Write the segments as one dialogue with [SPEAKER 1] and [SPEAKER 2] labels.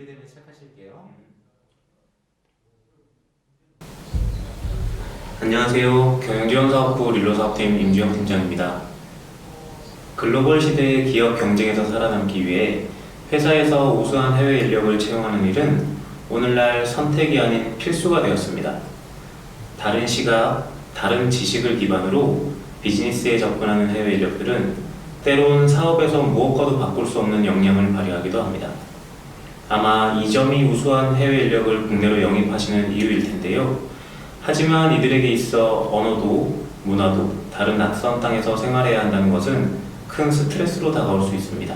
[SPEAKER 1] 준비되면 시작하실게요.
[SPEAKER 2] 안녕하세요. 경영지원사업부 릴로사업팀 임주영 팀장입니다. 글로벌 시대의 기업 경쟁에서 살아남기 위해 회사에서 우수한 해외 인력을 채용하는 일은 오늘날 선택이 아닌 필수가 되었습니다. 다른 시각, 다른 지식을 기반으로 비즈니스에 접근하는 해외 인력들은 때론 사업에서 무엇과도 바꿀 수 없는 역량을 발휘하기도 합니다. 아마 이 점이 우수한 해외 인력을 국내로 영입하시는 이유일 텐데요. 하지만 이들에게 있어 언어도 문화도 다른 낯선 땅에서 생활해야 한다는 것은 큰 스트레스로 다가올 수 있습니다.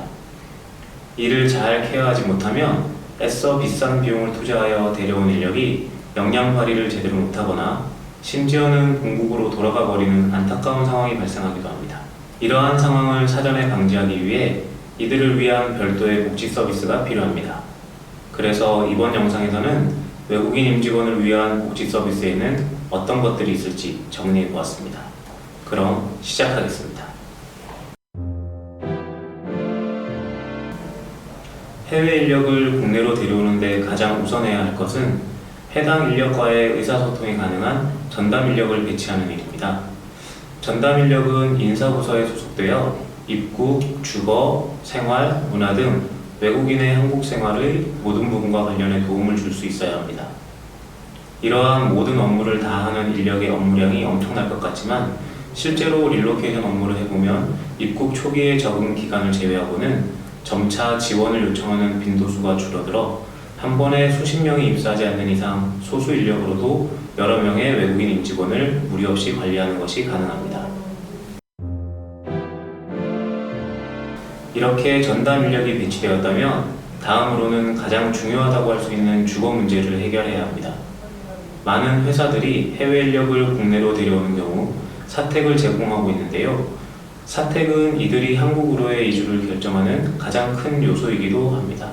[SPEAKER 2] 이를 잘 케어하지 못하면 애써 비싼 비용을 투자하여 데려온 인력이 역량 발휘를 제대로 못하거나 심지어는 본국으로 돌아가 버리는 안타까운 상황이 발생하기도 합니다. 이러한 상황을 사전에 방지하기 위해 이들을 위한 별도의 복지 서비스가 필요합니다. 그래서 이번 영상에서는 외국인 임직원을 위한 복지 서비스에는 어떤 것들이 있을지 정리해 보았습니다. 그럼 시작하겠습니다. 해외 인력을 국내로 데려오는데 가장 우선해야 할 것은 해당 인력과의 의사소통이 가능한 전담 인력을 배치하는 일입니다. 전담 인력은 인사부서에 소속되어 입국, 주거, 생활, 문화 등 외국인의 한국 생활의 모든 부분과 관련해 도움을 줄 수 있어야 합니다. 이러한 모든 업무를 다 하는 인력의 업무량이 엄청날 것 같지만 실제로 릴로케이션 업무를 해보면 입국 초기의 적응 기간을 제외하고는 점차 지원을 요청하는 빈도수가 줄어들어 한 번에 수십 명이 입사하지 않는 이상 소수 인력으로도 여러 명의 외국인 임직원을 무리 없이 관리하는 것이 가능합니다. 이렇게 전담 인력이 배치되었다면 다음으로는 가장 중요하다고 할 수 있는 주거 문제를 해결해야 합니다. 많은 회사들이 해외 인력을 국내로 데려오는 경우 사택을 제공하고 있는데요. 사택은 이들이 한국으로의 이주를 결정하는 가장 큰 요소이기도 합니다.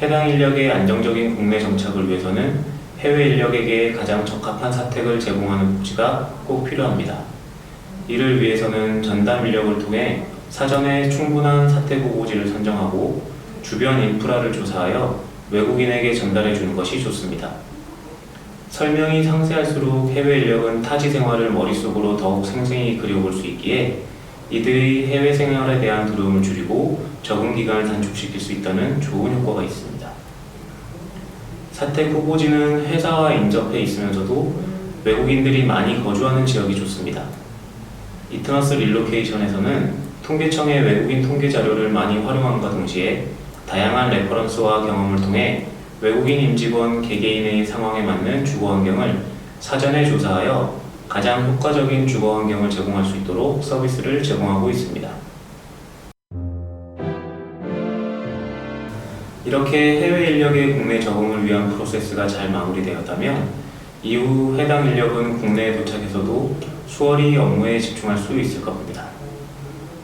[SPEAKER 2] 해당 인력의 안정적인 국내 정착을 위해서는 해외 인력에게 가장 적합한 사택을 제공하는 복지가 꼭 필요합니다. 이를 위해서는 전담 인력을 통해 사전에 충분한 사택 후보지를 선정하고 주변 인프라를 조사하여 외국인에게 전달해 주는 것이 좋습니다. 설명이 상세할수록 해외 인력은 타지 생활을 머릿속으로 더욱 생생히 그려볼 수 있기에 이들의 해외 생활에 대한 두려움을 줄이고 적응 기간을 단축시킬 수 있다는 좋은 효과가 있습니다. 사택 후보지는 회사와 인접해 있으면서도 외국인들이 많이 거주하는 지역이 좋습니다. 이트너스 릴로케이션에서는 통계청의 외국인 통계 자료를 많이 활용함과 동시에 다양한 레퍼런스와 경험을 통해 외국인 임직원 개개인의 상황에 맞는 주거 환경을 사전에 조사하여 가장 효과적인 주거 환경을 제공할 수 있도록 서비스를 제공하고 있습니다. 이렇게 해외 인력의 국내 적응을 위한 프로세스가 잘 마무리되었다면 이후 해당 인력은 국내에 도착해서도 수월히 업무에 집중할 수 있을 겁니다.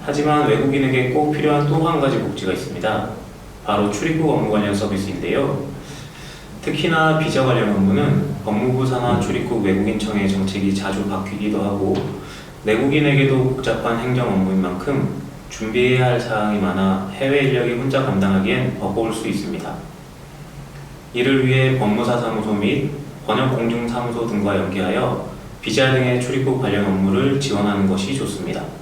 [SPEAKER 2] 하지만 외국인에게 꼭 필요한 또 한 가지 복지가 있습니다. 바로 출입국 업무 관련 서비스인데요. 특히나 비자 관련 업무는 법무부 산하 출입국 외국인청의 정책이 자주 바뀌기도 하고 내국인에게도 복잡한 행정 업무인 만큼 준비해야 할 사항이 많아 해외 인력이 혼자 감당하기엔 버거울 수 있습니다. 이를 위해 법무사 사무소 및 번역 공중 사무소 등과 연계하여 비자 등의 출입국 관련 업무를 지원하는 것이 좋습니다.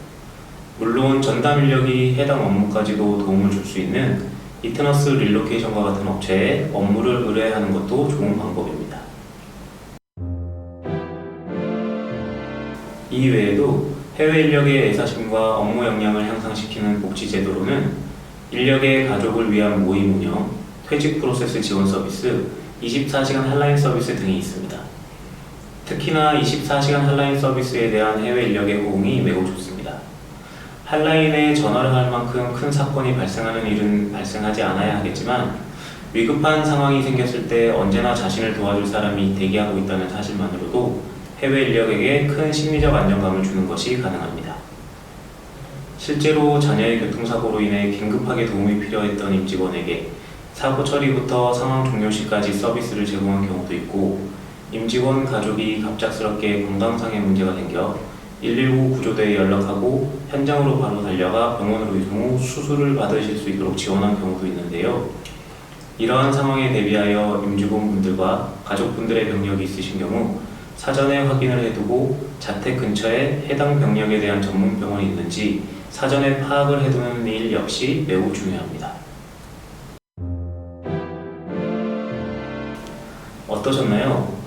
[SPEAKER 2] 물론 전담 인력이 해당 업무까지도 도움을 줄 수 있는 이트너스 릴로케이션과 같은 업체에 업무를 의뢰하는 것도 좋은 방법입니다. 이 외에도 해외 인력의 애사심과 업무 역량을 향상시키는 복지 제도로는 인력의 가족을 위한 모임 운영, 퇴직 프로세스 지원 서비스, 24시간 핫라인 서비스 등이 있습니다. 특히나 24시간 핫라인 서비스에 대한 해외 인력의 호응이 매우 좋습니다. 핫라인에 전화를 할 만큼 큰 사건이 발생하는 일은 발생하지 않아야 하겠지만 위급한 상황이 생겼을 때 언제나 자신을 도와줄 사람이 대기하고 있다는 사실만으로도 해외 인력에게 큰 심리적 안정감을 주는 것이 가능합니다. 실제로 자녀의 교통사고로 인해 긴급하게 도움이 필요했던 임직원에게 사고 처리부터 상황 종료 시까지 서비스를 제공한 경우도 있고 임직원 가족이 갑작스럽게 건강상의 문제가 생겨 119 구조대에 연락하고 현장으로 바로 달려가 병원으로 이송 후 수술을 받으실 수 있도록 지원한 경우도 있는데요. 이러한 상황에 대비하여 임직원분들과 가족분들의 병력이 있으신 경우 사전에 확인을 해두고 자택 근처에 해당 병력에 대한 전문 병원이 있는지 사전에 파악을 해두는 일 역시 매우 중요합니다. 어떠셨나요?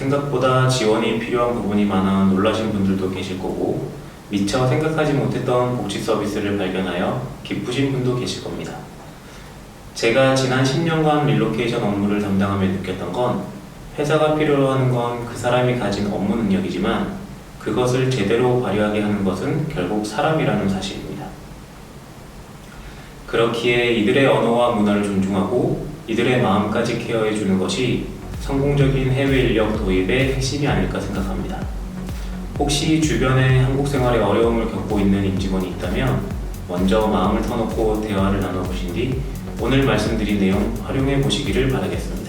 [SPEAKER 2] 생각보다 지원이 필요한 부분이 많아 놀라신 분들도 계실 거고 미처 생각하지 못했던 복지 서비스를 발견하여 기쁘신 분도 계실 겁니다. 제가 지난 10년간 릴로케이션 업무를 담당하며 느꼈던 건 회사가 필요로 하는 건 그 사람이 가진 업무 능력이지만 그것을 제대로 발휘하게 하는 것은 결국 사람이라는 사실입니다. 그렇기에 이들의 언어와 문화를 존중하고 이들의 마음까지 케어해 주는 것이 성공적인 해외 인력 도입의 핵심이 아닐까 생각합니다. 혹시 주변에 한국 생활에 어려움을 겪고 있는 임직원이 있다면 먼저 마음을 터놓고 대화를 나눠보신 뒤 오늘 말씀드린 내용 활용해 보시기를 바라겠습니다.